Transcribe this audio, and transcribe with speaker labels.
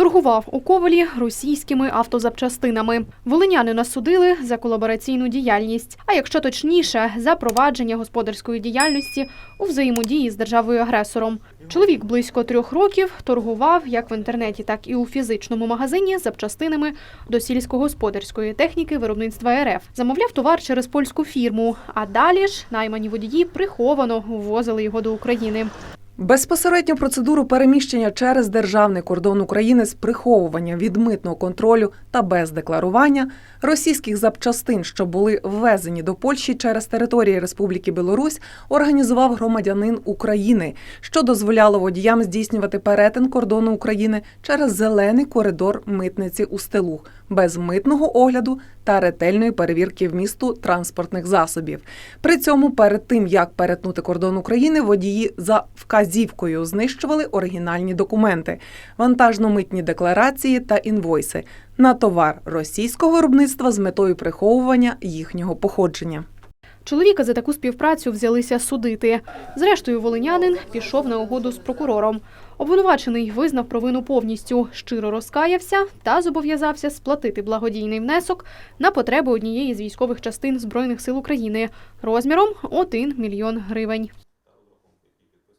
Speaker 1: Торгував у Ковалі російськими автозапчастинами. Волинянина судили за колабораційну діяльність, а якщо точніше, за провадження господарської діяльності у взаємодії з державою-агресором. Чоловік близько трьох років торгував як в інтернеті, так і у фізичному магазині запчастинами до сільськогосподарської техніки виробництва РФ. Замовляв товар через польську фірму, а далі ж наймані водії приховано ввозили його до України.
Speaker 2: Безпосередню процедуру переміщення через державний кордон України з приховуванням від митного контролю та без декларування російських запчастин, що були ввезені до Польщі через території Республіки Білорусь, організував громадянин України, що дозволяло водіям здійснювати перетин кордону України через зелений коридор митниці у стилу без митного огляду та ретельної перевірки вмісту транспортних засобів. При цьому перед тим як перетнути кордон України, водії за вказівкою знищували оригінальні документи, вантажно-митні декларації та інвойси на товар російського виробництва з метою приховування їхнього походження.
Speaker 1: Чоловіка за таку співпрацю взялися судити. Зрештою, волинянин пішов на угоду з прокурором. Обвинувачений визнав провину повністю, щиро розкаявся та зобов'язався сплатити благодійний внесок на потреби однієї з військових частин Збройних сил України розміром 1 мільйон гривень.